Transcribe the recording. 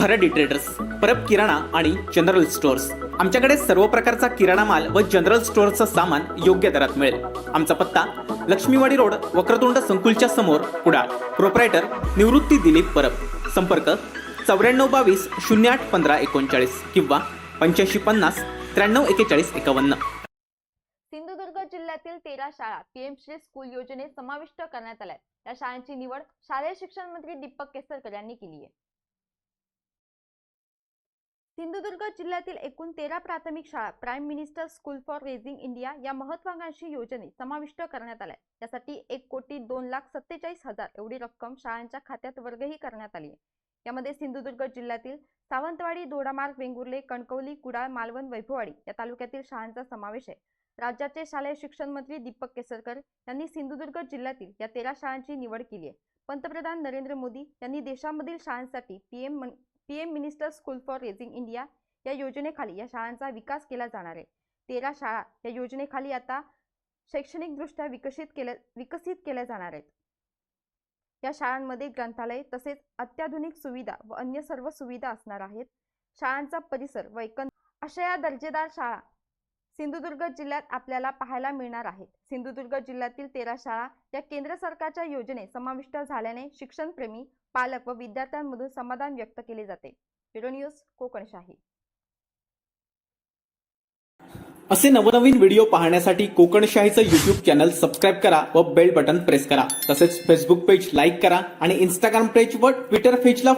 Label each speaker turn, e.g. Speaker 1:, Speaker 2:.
Speaker 1: खरं डिट्रेडर्स परब किराणा आणि general stores आमच्याकडे सर्व प्रकारचा किराणा माल व जनरल स्टोअरचं सामान योग्य दरात मिळेल. आमचा पत्ता लक्ष्मीवाडी रोड वक्रतुंड संकुलच्या समोर कुडाळ प्रोप्रायटर निवृत्ती दिलीप परब. संपर्क चौऱ्याण्णव बावीस शून्य आठ पंधरा एकोणचाळीस किंवा पंच्याऐंशी पन्नास त्र्याण्णव एकेचाळीस एकावन्न.
Speaker 2: सिंधुदुर्ग जिल्ह्यातील तेरा शाळा पीएम श्री स्कूल योजनेत समाविष्ट करण्यात आल्या या शाळांची निवड शालेय शिक्षण मंत्री दीपक केसरकर यांनी केली आहे. सिंधुदुर्ग जिल्ह्यातील एकूण तेरा प्राथमिक शाळा prime minister school for raising India या महत्वाकांक्षी योजनेत समाविष्ट करण्यात आल्या. यासाठी एक कोटी दोन लाख सत्तेचाळीस हजार एवढी रक्कम शाळांच्या खात्यात वर्गही करण्यात आली आहे. यामध्ये सिंधुदुर्ग जिल्ह्यातील सावंतवाडी दोडामार्ग वेंगुर्ले कणकवली कुडाळ मालवण वैभववाडी या तालुक्यातील शाळांचा समावेश आहे. राज्याचे शालेय शिक्षण मंत्री दीपक केसरकर यांनी सिंधुदुर्ग जिल्ह्यातील या तेरा शाळांची निवड केली आहे. पंतप्रधान नरेंद्र मोदी यांनी देशामधील शाळांसाठी PM PM minister school for raising India या योजनेखाली या शाळांचा विकास केला जाणार आहे. तेरा शाळा या योजनेखाली आता शैक्षणिकदृष्ट्या विकसित केल्या विकसित केल्या जाणार आहेत. या शाळांमध्ये ग्रंथालय तसेच अत्याधुनिक सुविधा व अन्य सर्व सुविधा असणार आहेत. शाळांचा परिसर व एकंदर अशा या दर्जेदार शाळा सिंधुदुर्ग जिल्ह्यात आपल्याला पाहायला मिळणार आहेत. सिंधुदुर्ग जिल्ह्यातील तेरा शाळा या केंद्र सरकारच्या योजनेत समाविष्ट झाल्याने शिक्षणप्रेमी पालक व विद्यार्थ्यांमधून समाधान व्यक्त केले जाते. Bureau news Kokanshahi.
Speaker 1: असे नवनवीन व्हिडिओ पाहण्यासाठी कोकणशाहीचं युट्यूब चॅनल सबस्क्राईब करा व बेल बटन प्रेस करा. तसेच फेसबुक पेज लाईक करा आणि इंस्टाग्राम पेज व ट्विटर पेजला